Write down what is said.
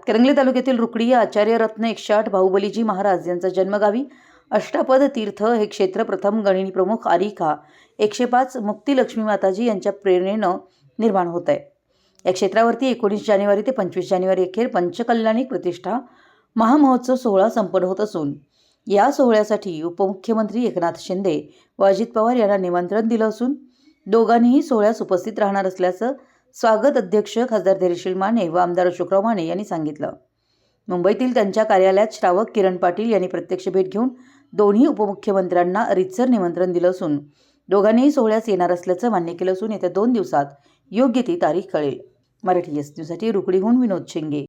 हातकरंगले तालुक्यातील रुकडी आचार्यरत्न एकशे आठ बाहुबलीजी महाराज यांचा जन्मगावी अष्टापद तीर्थ हे क्षेत्र प्रथम गणिनी प्रमुख आरिखा एकशे पाच मुक्ती लक्ष्मी माताजी यांच्या प्रेरणेनं निर्माण होत आहे. या क्षेत्रावरती एकोणीस जानेवारी ते पंचवीस जानेवारी अखेर पंचकल्याणिक प्रतिष्ठा महामहोत्सव सोहळा संपन्न होत असून या सोहळ्यासाठी उपमुख्यमंत्री एकनाथ शिंदे व अजित पवार यांना निमंत्रण दिलं असून दोघांनीही सोहळ्यास उपस्थित राहणार असल्याचं स्वागत अध्यक्ष खासदार धैर्यशील माने व आमदार अशोकराव माने यांनी सांगितलं. मुंबईतील त्यांच्या कार्यालयात श्रावक किरण पाटील यांनी प्रत्यक्ष भेट घेऊन दोन्ही उपमुख्यमंत्र्यांना रितसर निमंत्रण दिलं असून दोघांनीही सोहळ्यास येणार असल्याचं मान्य केलं असून येत्या दोन दिवसात योग्य ती तारीख कळेल. मराठी एस न्यूजसाठी रुकडीहून विनोद शिंगे.